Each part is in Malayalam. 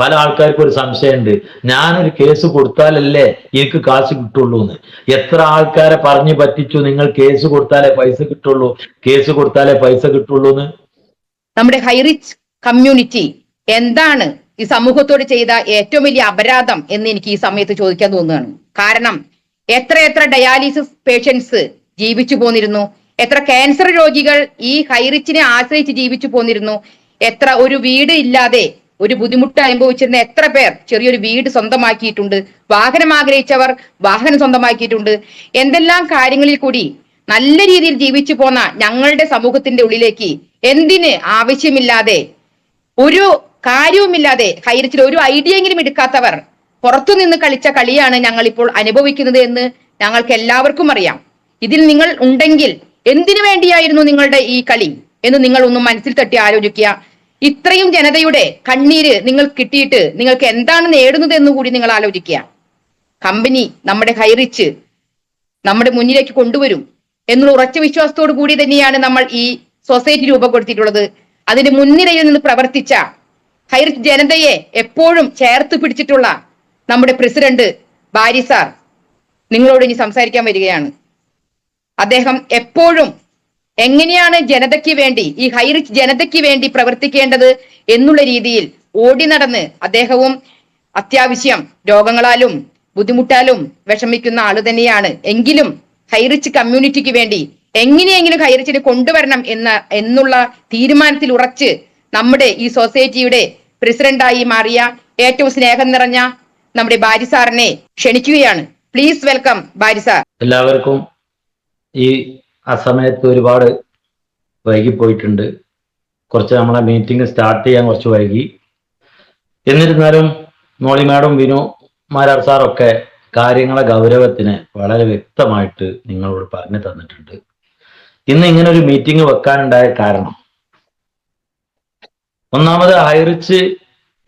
പല ആൾക്കാർക്കും ഒരു സംശയമുണ്ട്. ഞാനൊരു കേസ് കൊടുത്താലല്ലേ എനിക്ക് കാശ് കിട്ടുള്ളൂ എന്ന് എത്ര ആൾക്കാരെ പറഞ്ഞു പറ്റിച്ചു നിങ്ങൾ കേസ് കൊടുത്താലേ പൈസ കിട്ടുള്ളൂ? കേസ് കൊടുത്താലേ പൈസ കിട്ടുള്ളൂ എന്ന് നമ്മുടെ ഹൈറിച്ച് കമ്മ്യൂണിറ്റി എന്താണ് ഈ സമൂഹത്തോട് ചെയ്ത ഏറ്റവും വലിയ അപരാധം എന്ന് എനിക്ക് ഈ സമയത്ത് ചോദിക്കാൻ തോന്നുകയാണ്. കാരണം എത്ര എത്ര ഡയാലിസിസ് പേഷ്യൻസ് ജീവിച്ചു പോന്നിരുന്നു. എത്ര ക്യാൻസർ രോഗികൾ ഈ ഹൈറിച്ചിനെ ആശ്രയിച്ച് ജീവിച്ചു പോന്നിരുന്നു. എത്ര ഒരു വീട് ഇല്ലാതെ ഒരു ബുദ്ധിമുട്ട് അനുഭവിച്ചിരുന്ന എത്ര പേർ ചെറിയൊരു വീട് സ്വന്തമാക്കിയിട്ടുണ്ട് വാഹനം ആഗ്രഹിച്ചവർ വാഹനം സ്വന്തമാക്കിയിട്ടുണ്ട്. എന്തെല്ലാം കാര്യങ്ങളിൽ കൂടി നല്ല രീതിയിൽ ജീവിച്ചു പോന്ന ഞങ്ങളുടെ സമൂഹത്തിന്റെ ഉള്ളിലേക്ക് എന്തിന് ആവശ്യമില്ലാതെ ഒരു കാര്യവുമില്ലാതെ ഹൈറിച്ചിൽ ഒരു ഐഡിയ എങ്കിലും എടുക്കാത്തവർ പുറത്തുനിന്ന് കളിച്ച കളിയാണ് ഞങ്ങൾ ഇപ്പോൾ അനുഭവിക്കുന്നത് എന്ന് ഞങ്ങൾക്ക് എല്ലാവർക്കും അറിയാം. ഇതിൽ നിങ്ങൾ ഉണ്ടെങ്കിൽ എന്തിനു വേണ്ടിയായിരുന്നു നിങ്ങളുടെ ഈ കളി എന്ന് നിങ്ങൾ ഒന്ന് മനസ്സിൽ തട്ടി ആലോചിക്കുക. ഇത്രയും ജനതയുടെ കണ്ണീര് നിങ്ങൾ കിട്ടിയിട്ട് നിങ്ങൾക്ക് എന്താണ് നേടുന്നത് എന്ന് കൂടി നിങ്ങൾ ആലോചിക്കുക. കമ്പനി നമ്മുടെ കൈറിച്ച് നമ്മുടെ മുന്നിലേക്ക് കൊണ്ടുവരും എന്നുള്ള ഉറച്ച വിശ്വാസത്തോടു കൂടി തന്നെയാണ് നമ്മൾ ഈ സൊസൈറ്റി രൂപപ്പെടുത്തിയിട്ടുള്ളത്. അതിന്റെ മുൻനിരയിൽ നിന്ന് പ്രവർത്തിച്ച ഹൈറിച്ച് ജനതയെ എപ്പോഴും ചേർത്ത് പിടിച്ചിട്ടുള്ള നമ്മുടെ പ്രസിഡന്റ് ബാരി സാർ നിങ്ങളോട് ഇനി സംസാരിക്കാൻ വരികയാണ്. അദ്ദേഹം എപ്പോഴും എങ്ങനെയാണ് ജനതയ്ക്ക് വേണ്ടി ഈ ഹൈറിച്ച് ജനതയ്ക്ക് വേണ്ടി പ്രവർത്തിക്കേണ്ടത് എന്നുള്ള രീതിയിൽ ഓടി നടന്ന് അദ്ദേഹവും അത്യാവശ്യം രോഗങ്ങളാലും ബുദ്ധിമുട്ടാലും വിഷമിക്കുന്ന ആൾ തന്നെയാണ്. എങ്കിലും ഹൈറിച്ച് കമ്മ്യൂണിറ്റിക്ക് വേണ്ടി എങ്ങനെയെങ്കിലും ഹൈറിച്ചിനെ കൊണ്ടുവരണം എന്ന എന്നുള്ള തീരുമാനത്തിൽ ഉറച്ച് നമ്മുടെ ഈ സൊസൈറ്റിയുടെ പ്രസിഡന്റായി മാറിയ ഏറ്റവും സ്നേഹം നിറഞ്ഞ നമ്മുടെ ബാരി സാറിനെ ക്ഷണിക്കുകയാണ്. Please welcome Bari sir. എല്ലാവർക്കും ഈ ആ സമയത്ത് ഒരുപാട് വൈകിപ്പോയിട്ടുണ്ട് കുറച്ച് നമ്മളെ മീറ്റിംഗ് സ്റ്റാർട്ട് ചെയ്യാൻ കുറച്ച് വൈകി. എന്നിരുന്നാലും മോളി മാഡം വിനു മാരാർ സാറൊക്കെ കാര്യങ്ങളെ ഗൗരവത്തിന് വളരെ വ്യക്തമായിട്ട് നിങ്ങളോട് പറഞ്ഞു തന്നിട്ടുണ്ട്. ഇന്ന് ഇങ്ങനെ ഒരു മീറ്റിംഗ് വെക്കാനുണ്ടായ കാരണം ഒന്നാമത് ഹൈറിച്ച്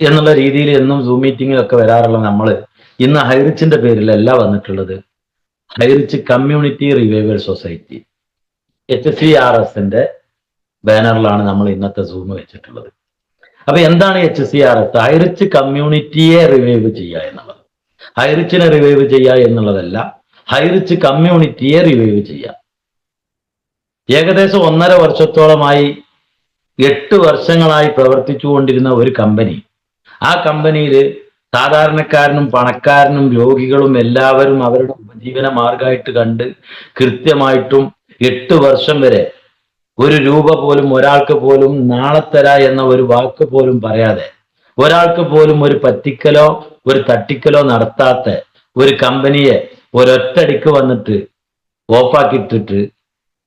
എന്നുള്ള രീതിയിൽ എന്നും സൂം മീറ്റിങ്ങിലൊക്കെ വരാറുള്ള നമ്മൾ ഇന്ന് ഹൈറിച്ചിന്റെ പേരിലല്ല വന്നിട്ടുള്ളത്. Highrich community revival society. H C R എസിന്റെ ബാനറിലാണ് നമ്മൾ ഇന്നത്തെ സൂം വെച്ചിട്ടുള്ളത്. അപ്പൊ എന്താണ് H C R S Highrich കമ്മ്യൂണിറ്റിയെ revive ചെയ്യുക എന്നുള്ളത്. ഹൈറിച്ചിനെ റിവൈവ് ചെയ്യുക എന്നുള്ളതല്ല ഹൈറിച്ച് കമ്മ്യൂണിറ്റിയെ റിവൈവ് ചെയ്യുക. ഏകദേശം ഒന്നര വർഷത്തോളമായി എട്ട് വർഷങ്ങളായി പ്രവർത്തിച്ചുകൊണ്ടിരുന്ന ഒരു കമ്പനി ആ കമ്പനിയിൽ സാധാരണക്കാരനും പണക്കാരനും രോഗികളും എല്ലാവരും അവരുടെ ഉപജീവന മാർഗമായിട്ട് കണ്ട് കൃത്യമായിട്ടും എട്ട് വർഷം വരെ ഒരു രൂപ പോലും ഒരാൾക്ക് പോലും നാളെ തരാ എന്ന ഒരു വാക്ക് പോലും പറയാതെ ഒരാൾക്ക് പോലും ഒരു പറ്റിക്കലോ ഒരു തട്ടിക്കലോ നടത്താത്ത ഒരു കമ്പനിയെ ഒരൊറ്റടിക്ക് വന്നിട്ട് ഓഫാക്കിയിട്ടിട്ട്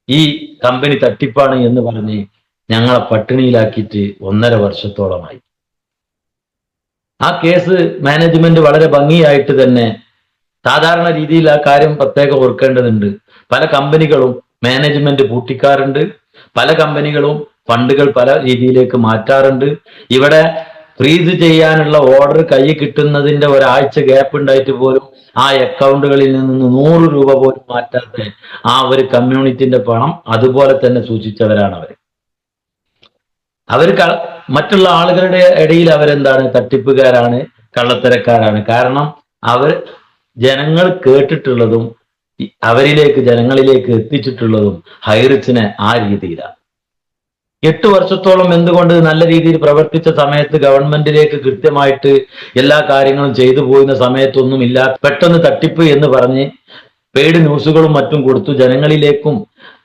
ഈ കമ്പനി തട്ടിപ്പാണ് എന്ന് പറഞ്ഞ് ഞങ്ങളെ പട്ടിണിയിലാക്കിയിട്ട് ഒന്നര വർഷത്തോളമായി. ആ കേസ് മാനേജ്മെന്റ് വളരെ ഭംഗിയായിട്ട് തന്നെ സാധാരണ രീതിയിൽ ആ കാര്യം പ്രത്യേകം ഓർക്കേണ്ടതുണ്ട്. പല കമ്പനികളും മാനേജ്മെന്റ് പൂട്ടിക്കാറുണ്ട്. പല കമ്പനികളും ഫണ്ടുകൾ പല രീതിയിലേക്ക് മാറ്റാറുണ്ട്. ഇവിടെ ഫ്രീസ് ചെയ്യാനുള്ള ഓർഡർ കൈ കിട്ടുന്നതിന്റെ ഒരാഴ്ച ഗ്യാപ്പ് ഉണ്ടായിട്ട് പോലും ആ അക്കൗണ്ടുകളിൽ നിന്ന് നൂറ് രൂപ പോലും മാറ്റാത്ത ആ ഒരു കമ്മ്യൂണിറ്റിന്റെ പണം അതുപോലെ തന്നെ സൂക്ഷിച്ചവരാണ് അവർ അവർ മറ്റുള്ള ആളുകളുടെ ഇടയിൽ അവരെന്താണ്? തട്ടിപ്പുകാരാണ് കള്ളത്തരക്കാരാണ്. കാരണം അവർ ജനങ്ങൾ കേട്ടിട്ടുള്ളതും അവരിലേക്ക് ജനങ്ങളിലേക്ക് എത്തിച്ചിട്ടുള്ളതും ഹൈറിച്ചിനെ ആ രീതിയിലാണ്. എട്ട് വർഷത്തോളം എന്തുകൊണ്ട് നല്ല രീതിയിൽ പ്രവർത്തിച്ച സമയത്ത് ഗവൺമെന്റിലേക്ക് കൃത്യമായിട്ട് എല്ലാ കാര്യങ്ങളും ചെയ്തു പോയിരുന്ന സമയത്തൊന്നും ഇല്ല പെട്ടെന്ന് തട്ടിപ്പ് എന്ന് പറഞ്ഞ് പെയ്ഡ് ന്യൂസുകളും മറ്റും കൊടുത്തു ജനങ്ങളിലേക്കും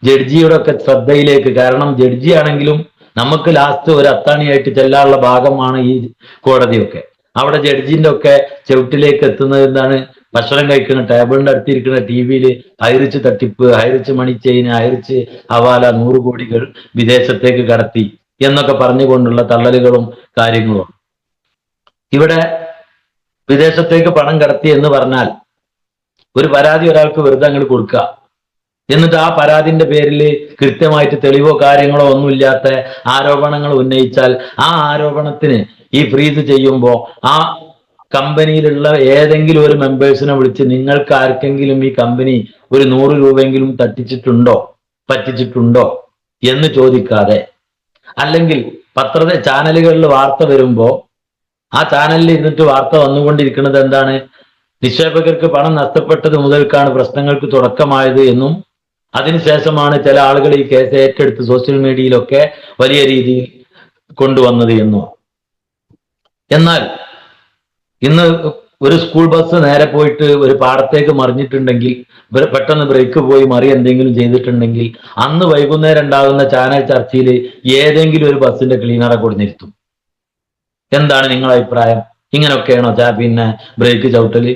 ജഡ്ജിയുടെ ഒക്കെ ശ്രദ്ധയിലേക്ക്. കാരണം ജഡ്ജി ആണെങ്കിലും നമുക്ക് ലാസ്റ്റ് ഒരു അത്താണിയായിട്ട് ചെല്ലാനുള്ള ഭാഗമാണ് ഈ കോടതിയൊക്കെ. അവിടെ ജഡ്ജിന്റെ ഒക്കെ ചവിട്ടിലേക്ക് എത്തുന്നത് എന്താണ് ഭക്ഷണം കഴിക്കുന്ന ടേബിളിന്റെ അടുത്തിരിക്കുന്ന ടി വിയിൽ ഹൈറിച്ച് തട്ടിപ്പ് ഹൈറിച്ച് മണിച്ചെയിന് ഹൈറിച്ച് ഹവാല നൂറ് കോടികൾ വിദേശത്തേക്ക് കടത്തി എന്നൊക്കെ പറഞ്ഞുകൊണ്ടുള്ള തള്ളലുകളും കാര്യങ്ങളും. ഇവിടെ വിദേശത്തേക്ക് പണം കടത്തി എന്ന് പറഞ്ഞാൽ ഒരു പരാതി ഒരാൾക്ക് വെറുതെ അങ്ങോട്ട് കൊടുക്കുക. എന്നിട്ട് ആ പരാതിന്റെ പേരിൽ കൃത്യമായിട്ട് തെളിവോ കാര്യങ്ങളോ ഒന്നുമില്ലാത്ത ആരോപണങ്ങൾ ഉന്നയിച്ചാൽ ആ ആരോപണത്തിന് ഈ ഫ്രീസ് ചെയ്യുമ്പോൾ ആ കമ്പനിയിലുള്ള ഏതെങ്കിലും ഒരു മെമ്പേഴ്സിനെ വിളിച്ച് നിങ്ങൾക്ക് ആർക്കെങ്കിലും ഈ കമ്പനി ഒരു നൂറ് രൂപയെങ്കിലും തട്ടിച്ചിട്ടുണ്ടോ? പറ്റിച്ചിട്ടുണ്ടോ? എന്ന് ചോദിക്കാതെ. അല്ലെങ്കിൽ പത്ര ചാനലുകളിൽ വാർത്ത വരുമ്പോൾ ആ ചാനലിൽ ഇരുന്നിട്ട് വാർത്ത വന്നുകൊണ്ടിരിക്കുന്നത് എന്താണ്? നിക്ഷേപകർക്ക് പണം നഷ്ടപ്പെട്ടത് മുതൽക്കാണ് പ്രശ്നങ്ങൾക്ക് തുടക്കമായത് എന്നും അതിനുശേഷമാണ് ചില ആളുകൾ ഈ കേസ് ഏറ്റെടുത്ത് സോഷ്യൽ മീഡിയയിലൊക്കെ വലിയ രീതിയിൽ കൊണ്ടുവന്നത് എന്നും. എന്നാൽ ഇന്ന് ഒരു സ്കൂൾ ബസ് നേരെ പോയിട്ട് ഒരു പാടത്തേക്ക് മറിഞ്ഞിട്ടുണ്ടെങ്കിൽ പെട്ടെന്ന് ബ്രേക്ക് പോയി മറി എന്തെങ്കിലും ചെയ്തിട്ടുണ്ടെങ്കിൽ അന്ന് വൈകുന്നേരം ഉണ്ടാകുന്ന ചാനൽ ചർച്ചയിൽ ഏതെങ്കിലും ഒരു ബസ്സിന്റെ ക്ലീനറെ കൊടുത്തിരുത്തും എന്താണ് നിങ്ങളുടെ അഭിപ്രായം? ഇങ്ങനെയൊക്കെയാണോ ചാ പിന്നെ ബ്രേക്ക് ചവിട്ടൽ?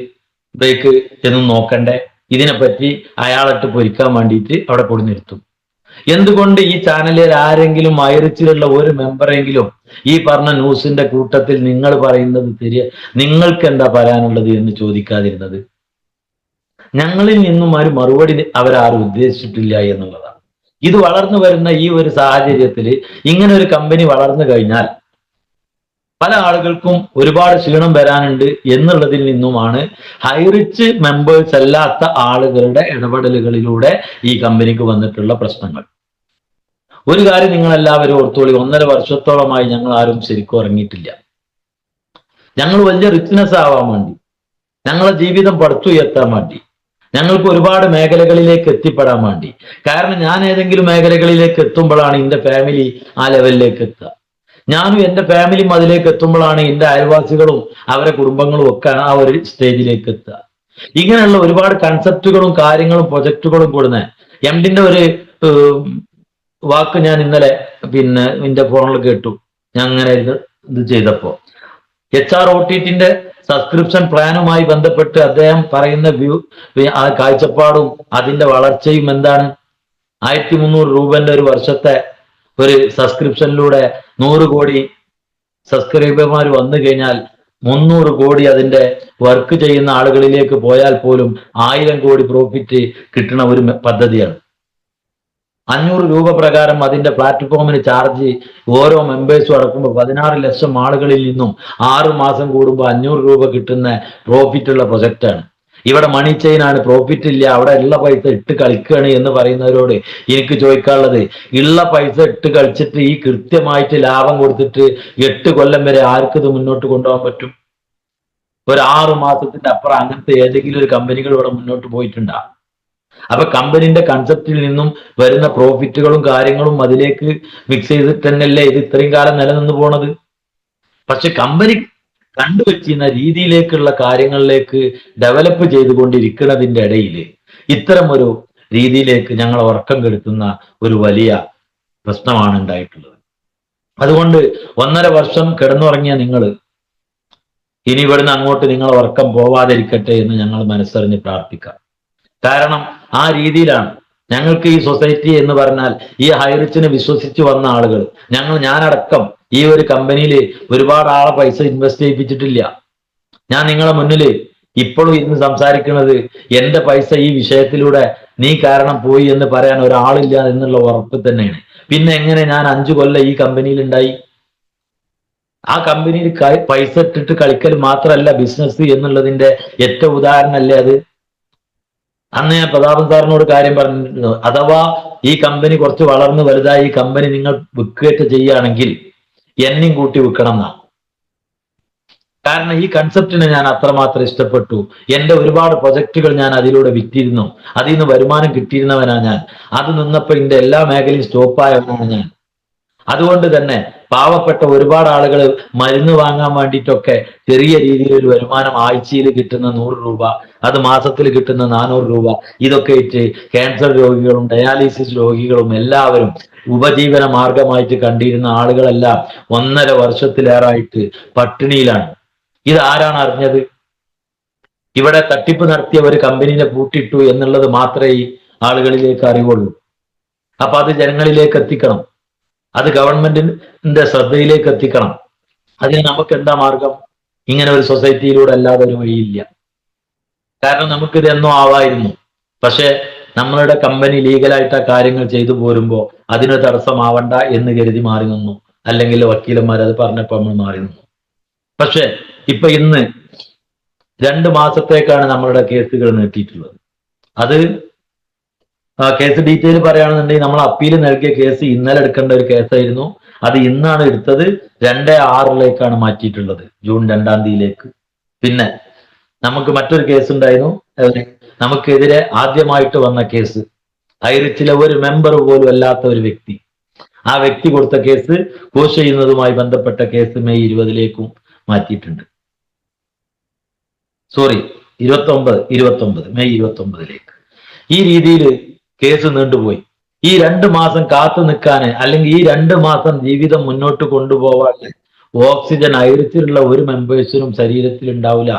ബ്രേക്ക് എന്നും നോക്കണ്ടേ? ഇതിനെപ്പറ്റി അയാളിട്ട് പൊരിക്കാൻ വേണ്ടിയിട്ട് അവിടെ കൊടുന്നിരുത്തും എന്തുകൊണ്ട് ഈ ചാനലിൽ ആരെങ്കിലും അയറിച്ചിലുള്ള ഒരു മെമ്പറെങ്കിലും ഈ പറഞ്ഞ ന്യൂസിന്റെ കൂട്ടത്തിൽ നിങ്ങൾ പറയുന്നത് തിരിയ നിങ്ങൾക്ക് എന്താ പറയാനുള്ളത് എന്ന് ചോദിക്കാതിരുന്നത്? ഞങ്ങളിൽ നിന്നും ഒരു മറുപടി അവരാരും ഉദ്ദേശിച്ചിട്ടില്ല എന്നുള്ളതാണ്. ഇത് വളർന്നു വരുന്ന ഈ ഒരു സാഹചര്യത്തിൽ ഇങ്ങനെ ഒരു കമ്പനി വളർന്നു കഴിഞ്ഞാൽ പല ആളുകൾക്കും ഒരുപാട് ക്ഷീണം വരാനുണ്ട് എന്നുള്ളതിൽ നിന്നുമാണ് ഹൈറിച്ച് മെമ്പേഴ്സ് അല്ലാത്ത ആളുകളുടെ ഇടപെടലുകളിലൂടെ ഈ കമ്പനിക്ക് വന്നിട്ടുള്ള പ്രശ്നങ്ങൾ. ഒരു കാര്യം നിങ്ങൾ എല്ലാവരും ഓർത്തോളി ഒന്നര വർഷത്തോളമായി ഞങ്ങൾ ആരും ശരിക്കും ഇറങ്ങിയിട്ടില്ല ഞങ്ങൾ വലിയ റിച്ച്നെസ് ആവാൻ വേണ്ടി ഞങ്ങളെ ജീവിതം പടുത്തുയർത്താൻ വേണ്ടി ഞങ്ങൾക്ക് ഒരുപാട് മേഖലകളിലേക്ക് എത്തിപ്പെടാൻ വേണ്ടി. കാരണം ഞാൻ ഏതെങ്കിലും മേഖലകളിലേക്ക് എത്തുമ്പോഴാണ് എന്റെ ഫാമിലി ആ ലെവലിലേക്ക് എത്തുക. ഞാനും എന്റെ ഫാമിലിയും അതിലേക്ക് എത്തുമ്പോഴാണ് എന്റെ അയൽവാസികളും അവരെ കുടുംബങ്ങളും ഒക്കെ ആ ഒരു സ്റ്റേജിലേക്ക് എത്തുക. ഇങ്ങനെയുള്ള ഒരുപാട് കൺസെപ്റ്റുകളും കാര്യങ്ങളും പ്രൊജക്റ്റുകളും കൂടുന്ന. എംഡിന്റെ ഒരു വാക്ക് ഞാൻ ഇന്നലെ പിന്നെ എന്റെ ഫോണിൽ കേട്ടു. ഞാൻ അങ്ങനെ ഇത് ഇത് ചെയ്തപ്പോ എച്ച് ആർ ഒ ടിന്റെ സബ്സ്ക്രിപ്ഷൻ പ്ലാനുമായി ബന്ധപ്പെട്ട് അദ്ദേഹം പറയുന്ന വ്യൂ ആ കാഴ്ചപ്പാടും അതിന്റെ വളർച്ചയും എന്താണ്? ആയിരത്തി മുന്നൂറ് രൂപന്റെ ഒരു വർഷത്തെ ഒരു സബ്സ്ക്രിപ്ഷനിലൂടെ നൂറ് കോടി സബ്സ്ക്രൈബർമാർ വന്നു കഴിഞ്ഞാൽ മുന്നൂറ് കോടി അതിന്റെ വർക്ക് ചെയ്യുന്ന ആളുകളിലേക്ക് പോയാൽ പോലും ആയിരം കോടി പ്രോഫിറ്റ് കിട്ടുന്ന ഒരു പദ്ധതിയാണ്. അഞ്ഞൂറ് രൂപ പ്രകാരം അതിന്റെ പ്ലാറ്റ്ഫോമിന് ചാർജ് ഓരോ മെമ്പേഴ്സും അടക്കുമ്പോൾ പതിനാറ് ലക്ഷം ആളുകളിൽ നിന്നും ആറു മാസം കൂടുമ്പോൾ അഞ്ഞൂറ് രൂപ കിട്ടുന്ന പ്രോഫിറ്റ് ഉള്ള പ്രൊജക്റ്റാണ് ഇവിടെ മണി ചെയിനാണ് പ്രോഫിറ്റ് ഇല്ല അവിടെ ഉള്ള പൈസ ഇട്ട് കളിക്കുകയാണ് എന്ന് പറയുന്നവരോട് എനിക്ക് ചോദിക്കാനുള്ളത്. ഉള്ള പൈസ ഇട്ട് കളിച്ചിട്ട് ഈ കൃത്യമായിട്ട് ലാഭം കൊടുത്തിട്ട് എട്ട് കൊല്ലം വരെ ആർക്ക് ഇത് മുന്നോട്ട് കൊണ്ടുപോകാൻ പറ്റും? ഒരു ആറ് മാസത്തിന്റെ അപ്പുറം അങ്ങനത്തെ ഏതെങ്കിലും ഒരു കമ്പനികൾ ഇവിടെ മുന്നോട്ട് പോയിട്ടുണ്ടാ? അപ്പൊ കമ്പനിന്റെ കൺസെപ്റ്റിൽ നിന്നും വരുന്ന പ്രോഫിറ്റുകളും കാര്യങ്ങളും അതിലേക്ക് മിക്സ് ചെയ്തിട്ട് തന്നെയല്ലേ ഇത് ഇത്രയും കാലം നിലനിന്ന് പോണത്? പക്ഷെ കമ്പനി കണ്ടുവച്ചിരുന്ന രീതിയിലേക്കുള്ള കാര്യങ്ങളിലേക്ക് ഡെവലപ്പ് ചെയ്തുകൊണ്ടിരിക്കുന്നതിന്റെ ഇടയിൽ ഇത്തരം ഒരു രീതിയിലേക്ക് ഞങ്ങൾ ഉറക്കം കെടുത്തുന്ന ഒരു വലിയ പ്രശ്നമാണ് ഉണ്ടായിട്ടുള്ളത്. അതുകൊണ്ട് ഒന്നര വർഷം കിടന്നുറങ്ങിയ നിങ്ങൾ ഇനി ഇവിടുന്ന് അങ്ങോട്ട് നിങ്ങൾ ഉറക്കം പോവാതിരിക്കട്ടെ എന്ന് ഞങ്ങൾ മനസ്സറിഞ്ഞ് പ്രാർത്ഥിക്കാം. കാരണം ആ രീതിയിലാണ് ഞങ്ങൾക്ക് ഈ സൊസൈറ്റി എന്ന് പറഞ്ഞാൽ ഈ ഹൈറിച്ചിനെ വിശ്വസിച്ച് വന്ന ആളുകൾ. ഞങ്ങൾ ഞാനടക്കം ഈ ഒരു കമ്പനിയിൽ ഒരുപാട് ആളെ പൈസ ഇൻവെസ്റ്റ് ചെയ്യിപ്പിച്ചിട്ടില്ല. ഞാൻ നിങ്ങളെ മുന്നിൽ ഇപ്പോഴും ഇന്ന് സംസാരിക്കുന്നത് എന്റെ പൈസ ഈ വിഷയത്തിലൂടെ നീ കാരണം പോയി എന്ന് പറയാൻ ഒരാളില്ല എന്നുള്ള ഉറപ്പ് തന്നെയാണ്. പിന്നെ എങ്ങനെ ഞാൻ അഞ്ചു കൊല്ലം ഈ കമ്പനിയിൽ ഉണ്ടായി ആ കമ്പനിയിൽ പൈസ ഇട്ടിട്ട് കളിക്കൽ മാത്രമല്ല ബിസിനസ് എന്നുള്ളതിന്റെ ഏറ്റവും ഉദാഹരണമല്ലേ അത്? അന്ന് ഞാൻ പ്രതാപൻ സാറിനോട് കാര്യം പറഞ്ഞിട്ടുണ്ട് അഥവാ ഈ കമ്പനി കുറച്ച് വളർന്ന് വലുതായി ഈ കമ്പനി നിങ്ങൾ വിൽക്കുകയൊക്കെ ചെയ്യുകയാണെങ്കിൽ എന്നെയും കൂട്ടി വിൽക്കണം എന്നാണ് കാരണം ഈ കൺസെപ്റ്റിനെ ഞാൻ അത്രമാത്രം ഇഷ്ടപ്പെട്ടു. എന്റെ ഒരുപാട് പ്രൊജക്ടുകൾ ഞാൻ അതിലൂടെ വിറ്റിരുന്നു. അതിൽ നിന്ന് വരുമാനം കിട്ടിയിരുന്നവനാണ് ഞാൻ. അത് നിന്നപ്പോൾ എന്റെ എല്ലാ മേഖലയും സ്റ്റോപ്പായവനാണ് ഞാൻ. അതുകൊണ്ട് തന്നെ പാവപ്പെട്ട ഒരുപാട് ആളുകൾ മരുന്ന് വാങ്ങാൻ വേണ്ടിയിട്ടൊക്കെ ചെറിയ രീതിയിൽ ഒരു വരുമാനം ആഴ്ചയിൽ കിട്ടുന്ന നൂറ് രൂപ അത് മാസത്തിൽ കിട്ടുന്ന നാനൂറ് രൂപ ഇതൊക്കെ ഇട്ട് ക്യാൻസർ രോഗികളും ഡയാലിസിസ് രോഗികളും എല്ലാവരും ഉപജീവന മാർഗമായിട്ട് കണ്ടിരുന്ന ആളുകളെല്ലാം ഒന്നര വർഷത്തിലേറായിട്ട് പട്ടിണിയിലാണ്. ഇത് ആരാണ് അറിഞ്ഞത്? ഇവിടെ തട്ടിപ്പ് നടത്തിയ ഒരു കമ്പനിനെ പൂട്ടിട്ടു എന്നുള്ളത് മാത്രമേ ആളുകളിലേക്ക് അറിവുള്ളൂ. അപ്പൊ അത് ജനങ്ങളിലേക്ക് എത്തിക്കണം. അത് ഗവൺമെന്റിന്റെ ശ്രദ്ധയിലേക്ക് എത്തിക്കണം. അതിന് നമുക്ക് എന്താ മാർഗം? ഇങ്ങനെ ഒരു സൊസൈറ്റിയിലൂടെ അല്ലാതെ ഒരു വഴിയില്ല. കാരണം നമുക്കിത് എന്നോ ആവായിരുന്നു. പക്ഷെ നമ്മളുടെ കമ്പനി ലീഗലായിട്ട് ആ കാര്യങ്ങൾ ചെയ്തു പോരുമ്പോൾ അതിന് തടസ്സമാവണ്ട എന്ന് കരുതി മാറി നിന്നു. അല്ലെങ്കിൽ വക്കീലന്മാർ അത് പറഞ്ഞപ്പോൾ നമ്മൾ മാറി നിന്നു. പക്ഷെ ഇപ്പൊ ഇന്ന് രണ്ട് മാസത്തേക്കാണ് നമ്മളുടെ കേസുകൾ നീട്ടിയിട്ടുള്ളത്. അത് കേസ് ഡീറ്റെയിൽ പറയുകയാണെന്നുണ്ടെങ്കിൽ നമ്മൾ അപ്പീൽ നൽകിയ കേസ് ഇന്നലെ എടുക്കേണ്ട ഒരു കേസായിരുന്നു. അത് ഇന്നാണ് എടുത്തത്. രണ്ട് ആറിലേക്കാണ് മാറ്റിയിട്ടുള്ളത്. ജൂൺ രണ്ടാം തീയതിയിലേക്ക്. പിന്നെ നമുക്ക് മറ്റൊരു കേസ് ഉണ്ടായിരുന്നു. നമുക്കെതിരെ ആദ്യമായിട്ട് വന്ന കേസ് ഹൈറിച്ചിലെ ഒരു മെമ്പർ പോലും അല്ലാത്ത ഒരു വ്യക്തി. ആ വ്യക്തി കൊടുത്ത കേസ് കോശ് ചെയ്യുന്നതുമായി ബന്ധപ്പെട്ട കേസ് മെയ് ഇരുപതിലേക്കും മാറ്റിയിട്ടുണ്ട്. സോറി ഇരുപത്തി ഒമ്പത് ഇരുപത്തി ഒമ്പത് മെയ് ഇരുപത്തി ഒമ്പതിലേക്ക് ഈ രീതിയിൽ കേസ് നീണ്ടുപോയി. ഈ രണ്ട് മാസം കാത്തു നിൽക്കാന് അല്ലെങ്കിൽ ഈ രണ്ട് മാസം ജീവിതം മുന്നോട്ട് കൊണ്ടുപോകാൻ ഓക്സിജൻ ഐറിച്ചിലുള്ള ഒരു മെമ്പേഴ്സിനും ശരീരത്തിൽ ഉണ്ടാവില്ല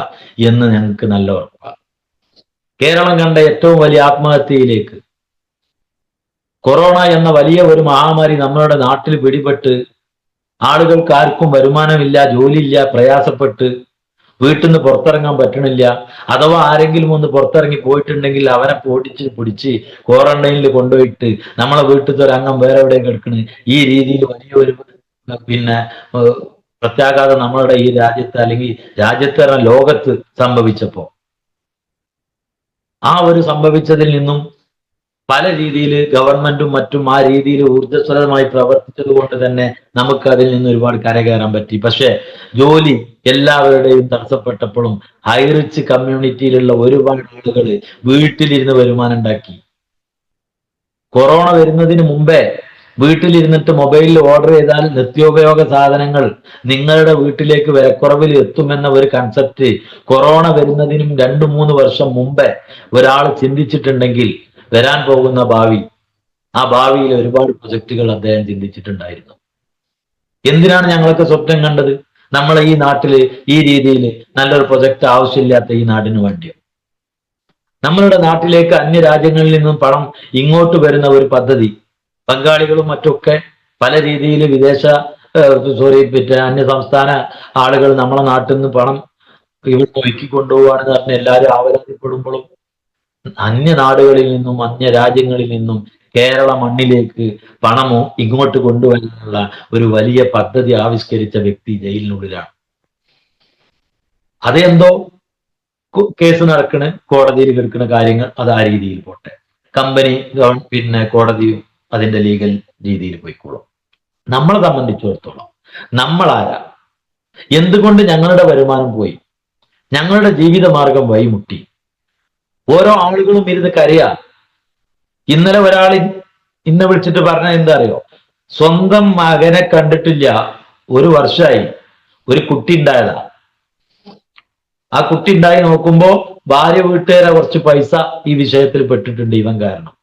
എന്ന് ഞങ്ങൾക്ക് നല്ല ഉറപ്പാണ് കേരളം കണ്ട ഏറ്റവും വലിയ ആത്മഹത്യയിലേക്ക്. കൊറോണ എന്ന വലിയ ഒരു മഹാമാരി നമ്മളുടെ നാട്ടിൽ പിടിപെട്ട് ആളുകൾക്ക് ആർക്കും വരുമാനമില്ല ജോലിയില്ല പ്രയാസപ്പെട്ട് വീട്ടിൽ നിന്ന് പുറത്തിറങ്ങാൻ പറ്റണില്ല. അഥവാ ആരെങ്കിലും ഒന്ന് പുറത്തിറങ്ങി പോയിട്ടുണ്ടെങ്കിൽ അവനെ പൊടിച്ച് പിടിച്ച് ക്വാറന്റൈനിൽ കൊണ്ടുപോയിട്ട് നമ്മളെ വീട്ടിലത്തെ ഒരു അംഗം വേറെ എവിടെയും കിടക്കണ് ഈ രീതിയിൽ വലിയൊരു പിന്നെ പ്രത്യാഘാതം നമ്മളുടെ ഈ രാജ്യത്ത് അല്ലെങ്കിൽ രാജ്യത്തെ ലോകത്ത് സംഭവിച്ചപ്പോ ആ ഒരു സംഭവിച്ചതിൽ നിന്നും പല രീതിയിൽ ഗവൺമെന്റും മറ്റും ആ രീതിയിൽ ഊർജസ്വലമായി പ്രവർത്തിച്ചത് കൊണ്ട് തന്നെ നമുക്ക് അതിൽ നിന്ന് ഒരുപാട് കരകയറാൻ പറ്റി. പക്ഷേ ജോലി എല്ലാവരുടെയും തടസ്സപ്പെട്ടപ്പോഴും ഹൈറിച്ച് കമ്മ്യൂണിറ്റിയിലുള്ള ഒരുപാട് ആളുകൾ വീട്ടിലിരുന്ന് വരുമാനം ഉണ്ടാക്കി. കൊറോണ വരുന്നതിന് മുമ്പേ വീട്ടിലിരുന്നിട്ട് മൊബൈലിൽ ഓർഡർ ചെയ്താൽ നിത്യോപയോഗ സാധനങ്ങൾ നിങ്ങളുടെ വീട്ടിലേക്ക് വിലക്കുറവിൽ എത്തുമെന്ന ഒരു കൺസെപ്റ്റ് കൊറോണ വരുന്നതിനും രണ്ടു മൂന്ന് വർഷം മുമ്പേ ഒരാൾ ചിന്തിച്ചിട്ടുണ്ടെങ്കിൽ വരാൻ പോകുന്ന ഭാവി. ആ ഭാവിയിൽ ഒരുപാട് പ്രൊജക്റ്റുകൾ അദ്ദേഹം ചിന്തിച്ചിട്ടുണ്ടായിരുന്നു. എന്തിനാണ് ഞങ്ങളൊക്കെ സ്വപ്നം കണ്ടത്? നമ്മളെ ഈ നാട്ടിൽ ഈ രീതിയിൽ നല്ലൊരു പ്രൊജക്ട് ആവശ്യമില്ലാത്ത ഈ നാടിന് വേണ്ടി നമ്മളുടെ നാട്ടിലേക്ക് അന്യ രാജ്യങ്ങളിൽ നിന്നും പണം ഇങ്ങോട്ട് വരുന്ന ഒരു പദ്ധതി പങ്കാളികളും മറ്റൊക്കെ പല രീതിയിൽ വിദേശ സോറി പിന്നെ അന്യ സംസ്ഥാന ആളുകൾ നമ്മളെ നാട്ടിൽ നിന്ന് പണം ഇവിടെ ഒഴുക്കി കൊണ്ടുപോവാണെന്ന് പറഞ്ഞ് എല്ലാവരും ആവലാതിപ്പെടുമ്പോഴും അന്യ നാടുകളിൽ നിന്നും അന്യ രാജ്യങ്ങളിൽ നിന്നും കേരള മണ്ണിലേക്ക് പണമോ ഇങ്ങോട്ട് കൊണ്ടുവരാനുള്ള ഒരു വലിയ പദ്ധതി ആവിഷ്കരിച്ച വ്യക്തി ജയിലിനുള്ളിലാണ്. അതെന്തോ കേസ് നടക്കണ് കോടതിയിൽ കിടക്കുന്ന കാര്യങ്ങൾ അത് ആ രീതിയിൽ പോട്ടെ. കമ്പനി പിന്നെ കോടതിയും അതിന്റെ ലീഗൽ രീതിയിൽ പോയിക്കോളും. നമ്മളെ സംബന്ധിച്ചിടത്തോളം നമ്മളാരാ? എന്തുകൊണ്ട് ഞങ്ങളുടെ വരുമാനം പോയി? ഞങ്ങളുടെ ജീവിതമാർഗം വൈമുട്ടി ഓരോ ആളുകളും ഇരുന്ന് കരയാ. ഇന്നലെ ഒരാൾ ഇന്നെ വിളിച്ചിട്ട് പറഞ്ഞ എന്താ അറിയോ സ്വന്തം മകനെ കണ്ടിട്ടില്ല. ഒരു വർഷമായി ഒരു കുട്ടി ഉണ്ടായതാ ആ കുട്ടി ഉണ്ടായി നോക്കുമ്പോ ഭാര്യ വീട്ടുകാരെ കുറച്ച് പൈസ ഈ വിഷയത്തിൽ പെട്ടിട്ടുണ്ട് ഇവൻ കാരണം.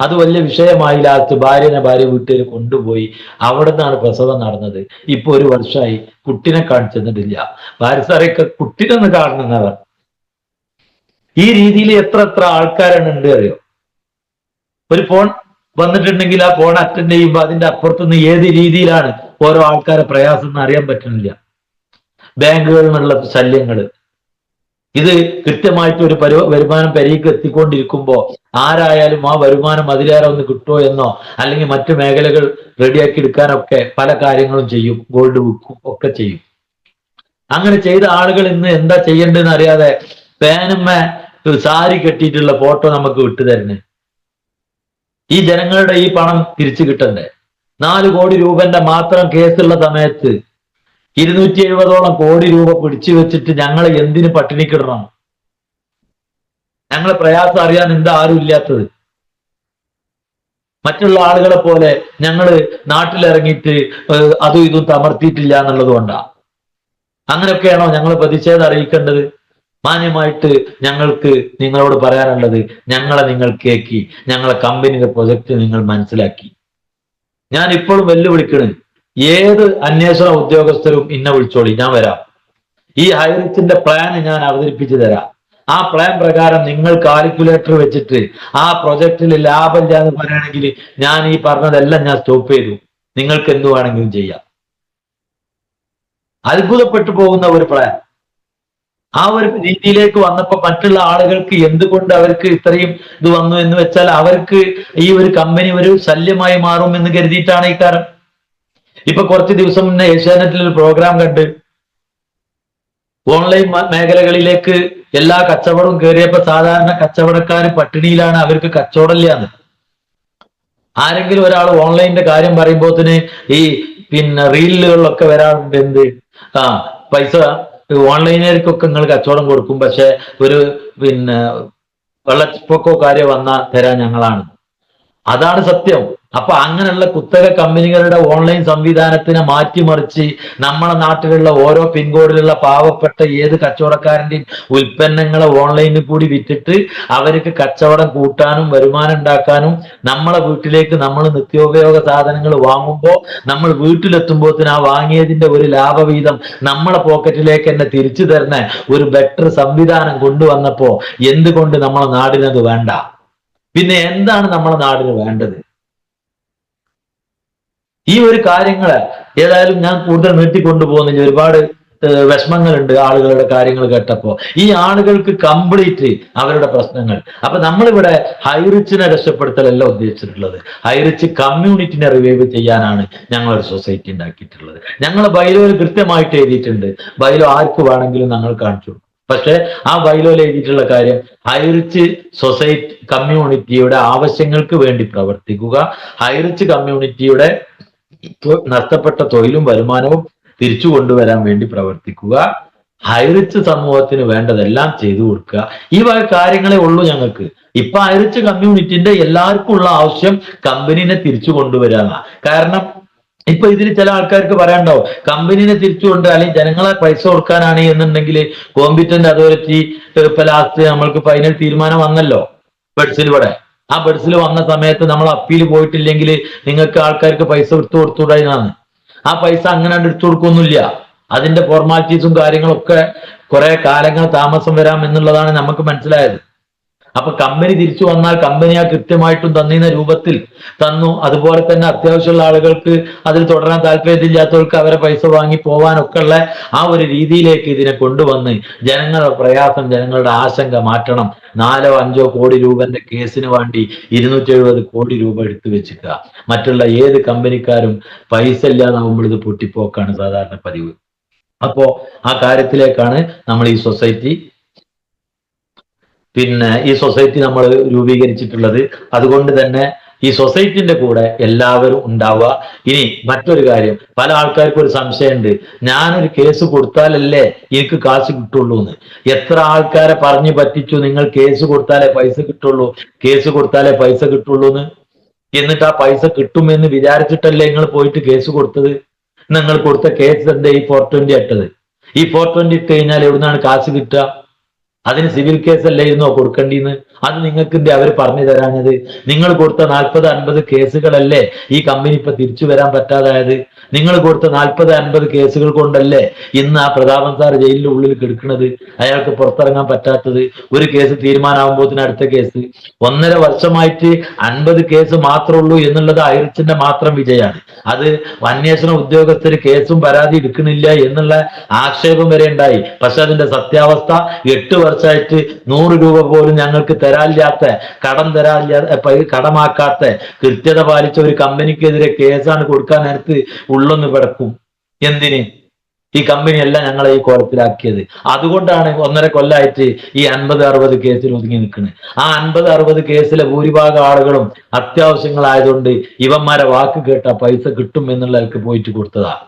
അത് വലിയ വിഷയമായി ലാസ്റ്റ് ഭാര്യനെ ഭാര്യ വീട്ടിൽ കൊണ്ടുപോയി അവിടെ നിന്നാണ് പ്രസവം നടന്നത്. ഇപ്പൊ ഒരു വർഷമായി കുട്ടിനെ കാണിച്ചെന്നിട്ടില്ല ഭാര്യ സാറേക്ക് കുട്ടിനൊന്ന് കാണുന്നവർ. ഈ രീതിയിൽ എത്ര എത്ര ആൾക്കാരാണ് ഉണ്ട് അറിയോ? ഒരു ഫോൺ വന്നിട്ടുണ്ടെങ്കിൽ ആ ഫോൺ അറ്റൻഡ് ചെയ്യുമ്പോൾ അതിന്റെ അപ്പുറത്തുനിന്ന് ഏത് രീതിയിലാണ് ഓരോ ആൾക്കാരെ പ്രയാസം എന്ന് അറിയാൻ പറ്റുന്നില്ല. ബാങ്കുകളിൽ നിന്നുള്ള ശല്യങ്ങൾ ഇത് കൃത്യമായിട്ട് ഒരു പരു വരുമാനം പെരീക്ക് എത്തിക്കൊണ്ടിരിക്കുമ്പോൾ ആരായാലും ആ വരുമാനം അതിലേറെ ഒന്ന് കിട്ടുമോ എന്നോ അല്ലെങ്കിൽ മറ്റു മേഖലകൾ റെഡിയാക്കി എടുക്കാനൊക്കെ പല കാര്യങ്ങളും ചെയ്യും ഗോൾഡ് ബുക്കും ഒക്കെ ചെയ്യും. അങ്ങനെ ചെയ്ത ആളുകൾ ഇന്ന് എന്താ ചെയ്യേണ്ടതെന്ന് അറിയാതെ പേനമ്മ സാരി കെട്ടിയിട്ടുള്ള ഫോട്ടോ നമുക്ക് വിട്ടുതരണേ ഈ ജനങ്ങളുടെ ഈ പണം തിരിച്ചു കിട്ടണ്ടേ? നാല് കോടി രൂപന്റെ മാത്രം കേസുള്ള സമയത്ത് ഇരുന്നൂറ്റി എഴുപതോളം കോടി രൂപ പിടിച്ചു വെച്ചിട്ട് ഞങ്ങൾ എന്തിന് പട്ടിണിക്കിടണം? ഞങ്ങളെ പ്രയാസം അറിയാൻ എന്താ ആരും ഇല്ലാത്തത്? മറ്റുള്ള ആളുകളെ പോലെ ഞങ്ങൾ നാട്ടിലിറങ്ങിയിട്ട് അതും ഇതും തമർത്തിയിട്ടില്ല എന്നുള്ളത് കൊണ്ടാ. അങ്ങനെയൊക്കെയാണോ ഞങ്ങൾ പ്രതിഷേധം അറിയിക്കേണ്ടത്? മാന്യമായിട്ട് ഞങ്ങൾക്ക് നിങ്ങളോട് പറയാനുള്ളത് ഞങ്ങളെ നിങ്ങൾ കേക്കി ഞങ്ങളെ കമ്പനിയുടെ പ്രൊജക്ട് നിങ്ങൾ മനസ്സിലാക്കി. ഞാൻ ഇപ്പോഴും വെല്ലുവിളിക്കണ്. ഏത് അന്വേഷണ ഉദ്യോഗസ്ഥരും ഇന്നെ വിളിച്ചോളി ഞാൻ വരാം. ഈ ഹൈറിച്ചിന്റെ പ്ലാൻ ഞാൻ അവതരിപ്പിച്ചു തരാം. ആ പ്ലാൻ പ്രകാരം നിങ്ങൾ കാൽക്കുലേറ്റർ വെച്ചിട്ട് ആ പ്രൊജക്റ്റിൽ ലാഭം എന്ന് പറയുകയാണെങ്കിൽ ഞാൻ ഈ പറഞ്ഞതെല്ലാം ഞാൻ സ്റ്റോപ്പ് ചെയ്തു. നിങ്ങൾക്ക് എന്തു വേണമെങ്കിലും ചെയ്യാം. അത്ഭുതപ്പെട്ടു പോകുന്ന ഒരു പ്ലാൻ ആ ഒരു രീതിയിലേക്ക് വന്നപ്പോൾ മറ്റുള്ള ആളുകൾക്ക് എന്തുകൊണ്ട് അവർക്ക് ഇത്രയും ഇത് വന്നു എന്ന് വെച്ചാൽ അവർക്ക് ഈ ഒരു കമ്പനി ഒരു ശല്യമായി മാറും എന്ന് കരുതിയിട്ടാണ് ഈ കാരണം. ഇപ്പൊ കുറച്ച് ദിവസം മുന്നേ ഏഷ്യാനെറ്റിൽ ഒരു പ്രോഗ്രാം കണ്ട് ഓൺലൈൻ മേഖലകളിലേക്ക് എല്ലാ കച്ചവടവും കയറിയപ്പോ സാധാരണ കച്ചവടക്കാർ പട്ടിണിയിലാണ് അവർക്ക് കച്ചവടമില്ലാന്ന്. ആരെങ്കിലും ഒരാൾ ഓൺലൈനിന്റെ കാര്യം പറയുമ്പോത്തിന് ഈ പിന്നെ റീലുകളിലൊക്കെ വരാറുണ്ട് എന്ത്? ആ പൈസ ഓൺലൈനുകൾക്കൊക്കെ നിങ്ങൾ കച്ചവടം കൊടുക്കും പക്ഷെ ഒരു പിന്നെ വെള്ളപ്പൊക്കോ കാര്യം വന്നാൽ തരാൻ ഞങ്ങളാണ്. അതാണ് സത്യം. അപ്പൊ അങ്ങനെയുള്ള കുത്തക കമ്പനികളുടെ ഓൺലൈൻ സംവിധാനത്തിനെ മാറ്റിമറിച്ച് നമ്മളെ നാട്ടിലുള്ള ഓരോ പിൻകോഡിലുള്ള പാവപ്പെട്ട ഏത് കച്ചവടക്കാരന്റെയും ഉൽപ്പന്നങ്ങളെ ഓൺലൈനിൽ കൂടി വിറ്റിട്ട് അവർക്ക് കച്ചവടം കൂട്ടാനും വരുമാനം ഉണ്ടാക്കാനും നമ്മളെ വീട്ടിലേക്ക് നമ്മൾ നിത്യോപയോഗ സാധനങ്ങൾ വാങ്ങുമ്പോൾ നമ്മൾ വീട്ടിലെത്തുമ്പോൾ ആ വാങ്ങിയതിന്റെ ഒരു ലാഭവീതം നമ്മളെ പോക്കറ്റിലേക്ക് തന്നെ തിരിച്ചു തരുന്ന ഒരു ബെറ്റർ സംവിധാനം കൊണ്ടുവന്നപ്പോ എന്തുകൊണ്ട് നമ്മളെ നാടിനത് വേണ്ട? പിന്നെ എന്താണ് നമ്മളെ നാടിന് വേണ്ടത്? ഈ ഒരു കാര്യങ്ങൾ ഏതായാലും ഞാൻ കൂടുതൽ നീട്ടിക്കൊണ്ടു പോകുന്നില്ല ഒരുപാട് വിഷമങ്ങളുണ്ട് ആളുകളുടെ കാര്യങ്ങൾ കേട്ടപ്പോ. ഈ ആളുകൾക്ക് കംപ്ലീറ്റ് അവരുടെ പ്രശ്നങ്ങൾ. അപ്പൊ നമ്മളിവിടെ ഹൈറിച്ചിനെ രക്ഷപ്പെടുത്തലല്ല ഉദ്ദേശിച്ചിട്ടുള്ളത്. ഹൈറിച്ച് കമ്മ്യൂണിറ്റിനെ റിവൈവ് ചെയ്യാനാണ് ഞങ്ങളൊരു സൊസൈറ്റി ഉണ്ടാക്കിയിട്ടുള്ളത്. ഞങ്ങൾ ബൈലോയിൽ കൃത്യമായിട്ട് എഴുതിയിട്ടുണ്ട്. ബൈലോ ആർക്ക് വേണമെങ്കിലും ഞങ്ങൾ കാണിച്ചു. പക്ഷെ ആ ബൈലോയിൽ എഴുതിയിട്ടുള്ള കാര്യം ഹൈറിച്ച് സൊസൈറ്റി കമ്മ്യൂണിറ്റിയുടെ ആവശ്യങ്ങൾക്ക് വേണ്ടി പ്രവർത്തിക്കുക ഹൈറിച്ച് കമ്മ്യൂണിറ്റിയുടെ നഷ്ടപ്പെട്ട തൊഴിലും വരുമാനവും തിരിച്ചു കൊണ്ടുവരാൻ വേണ്ടി പ്രവർത്തിക്കുക. ഹൈറിച്ച് സമൂഹത്തിന് വേണ്ടതെല്ലാം ചെയ്തു കൊടുക്കുക. ഈ വക കാര്യങ്ങളെ ഉള്ളൂ ഞങ്ങൾക്ക്. ഇപ്പൊ ഹൈറിച്ച് കമ്മ്യൂണിറ്റിന്റെ എല്ലാവർക്കും ഉള്ള ആവശ്യം കമ്പനീനെ തിരിച്ചു കൊണ്ടുവരാന്ന കാരണം ഇപ്പൊ ഇതിൽ ചില ആൾക്കാർക്ക് പറയാനുണ്ടാവും കമ്പനീനെ തിരിച്ചു കൊണ്ട് അല്ലെങ്കിൽ ജനങ്ങളെ പൈസ കൊടുക്കാനാണ് എന്നുണ്ടെങ്കിൽ കോമ്പിറ്റന്റ് അതോറിറ്റി ഇപ്പൊ ലാസ്റ്റ് നമ്മൾക്ക് ഫൈനൽ തീരുമാനം വന്നല്ലോ. ബഡ്സിലൂടെ ആ ബഡ്സിൽ വന്ന സമയത്ത് നമ്മൾ അപ്പീൽ പോയിട്ടില്ലെങ്കിൽ നിങ്ങൾക്ക് ആൾക്കാർക്ക് പൈസ എടുത്തു കൊടുത്തുകൂടാനാണ് ആ പൈസ അങ്ങനെ എടുത്തു കൊടുക്കൊന്നുമില്ല. അതിന്റെ ഫോർമാലിറ്റീസും കാര്യങ്ങളൊക്കെ കുറെ കാലങ്ങൾ താമസം വരാം എന്നുള്ളതാണ് നമുക്ക് മനസ്സിലായത്. അപ്പൊ കമ്പനി തിരിച്ചു വന്നാൽ കമ്പനി ആ കൃത്യമായിട്ടും തന്നിരുന്ന രൂപത്തിൽ തന്നു. അതുപോലെ തന്നെ അത്യാവശ്യമുള്ള ആളുകൾക്ക് അതിൽ തുടരാൻ താല്പര്യത്തില്ലാത്തവർക്ക് അവരെ പൈസ വാങ്ങി പോവാനൊക്കെ ഉള്ള ആ ഒരു രീതിയിലേക്ക് ഇതിനെ കൊണ്ടുവന്ന് ജനങ്ങളുടെ പ്രയാസം ജനങ്ങളുടെ ആശങ്ക മാറ്റണം. നാലോ അഞ്ചോ കോടി രൂപന്റെ കേസിന് വേണ്ടി ഇരുന്നൂറ്റി എഴുപത് കോടി രൂപ എടുത്തു വെച്ചിക്കുക മറ്റുള്ള ഏത് കമ്പനിക്കാരും പൈസ ഇല്ലാതാവുമ്പോൾ ഇത് പൊട്ടിപ്പോക്കാണ് സാധാരണ പതിവ്. അപ്പോ ആ കാര്യത്തിലേക്കാണ് നമ്മൾ ഈ സൊസൈറ്റി പിന്നെ ഈ സൊസൈറ്റി നമ്മൾ രൂപീകരിച്ചിട്ടുള്ളത്. അതുകൊണ്ട് തന്നെ ഈ സൊസൈറ്റിന്റെ കൂടെ എല്ലാവരും ഉണ്ടാവുക. ഇനി മറ്റൊരു കാര്യം പല ആൾക്കാർക്കും ഒരു സംശയമുണ്ട്. ഞാനൊരു കേസ് കൊടുത്താലല്ലേ എനിക്ക് കാശ് കിട്ടുള്ളൂ എന്ന്? എത്ര ആൾക്കാരെ പറഞ്ഞു പറ്റിച്ചു നിങ്ങൾ കേസ് കൊടുത്താലേ പൈസ കിട്ടുള്ളൂ? കേസ് കൊടുത്താലേ പൈസ കിട്ടുള്ളൂ എന്ന്? എന്നിട്ട് ആ പൈസ കിട്ടുമെന്ന് വിചാരിച്ചിട്ടല്ലേ നിങ്ങൾ പോയിട്ട് കേസ് കൊടുത്തത്? നിങ്ങൾ കൊടുത്ത കേസ് എന്താ ഈ ഫോർ ട്വന്റി ഈ ഫോർ ട്വന്റി ഇട്ട് കഴിഞ്ഞാൽ എവിടുന്നാണ് കാശ് കിട്ടുക? അതിന് സിവിൽ കേസ് അല്ലായിരുന്നോ കൊടുക്കേണ്ടിന്ന്? അത് നിങ്ങൾക്ക് അവർ പറഞ്ഞു തരാഞ്ഞത്? നിങ്ങൾ കൊടുത്ത നാൽപ്പത് അൻപത് കേസുകളല്ലേ ഈ കമ്പനി ഇപ്പൊ തിരിച്ചു വരാൻ പറ്റാതായത്? നിങ്ങൾ കൊടുത്ത നാൽപ്പത് അൻപത് കേസുകൾ കൊണ്ടല്ലേ ഇന്ന് ആ പ്രതാപൻ സാർ ജയിലിന്റെ ഉള്ളിൽ കിടക്കുന്നത്? അയാൾക്ക് പുറത്തിറങ്ങാൻ പറ്റാത്തത്? ഒരു കേസ് തീരുമാനമാകുമ്പോത്തിന് അടുത്ത കേസ്? ഒന്നര വർഷമായിട്ട് അൻപത് കേസ് മാത്രമേ ഉള്ളൂ എന്നുള്ളത് ഐറിച്ചിന്റെ മാത്രം വിജയമാണ്. അത് അന്വേഷണ ഉദ്യോഗസ്ഥർ കേസും പരാതി എടുക്കുന്നില്ല എന്നുള്ള ആക്ഷേപം വരെ ഉണ്ടായി. പക്ഷെ അതിന്റെ സത്യാവസ്ഥ എട്ട് വർഷമായിട്ട് നൂറ് രൂപ പോലും ഞങ്ങൾക്ക് തരാനില്ലാത്ത കടം തരാനില്ലാത്ത കടമാക്കാത്ത കൃത്യത പാലിച്ച ഒരു കമ്പനിക്കെതിരെ കേസാണ് കൊടുക്കാൻ നേരത്ത് ഉള്ളൊന്ന് പിടക്കും എന്തിന്? ഈ കമ്പനിയല്ല ഞങ്ങളെ ഈ കോലത്തിലാക്കിയത്. അതുകൊണ്ടാണ് ഒന്നര കൊല്ലായിട്ട് ഈ അൻപത് അറുപത് കേസിൽ ഒതുങ്ങി നിൽക്കുന്നത് ആ അൻപത് അറുപത് കേസിലെ ഭൂരിഭാഗം ആളുകളും അത്യാവശ്യങ്ങളായതുകൊണ്ട് ഇവന്മാരെ വാക്ക് കേട്ട പൈസ കിട്ടും എന്നുള്ളവർക്ക് പോയിട്ട് കൊടുത്തതാണ്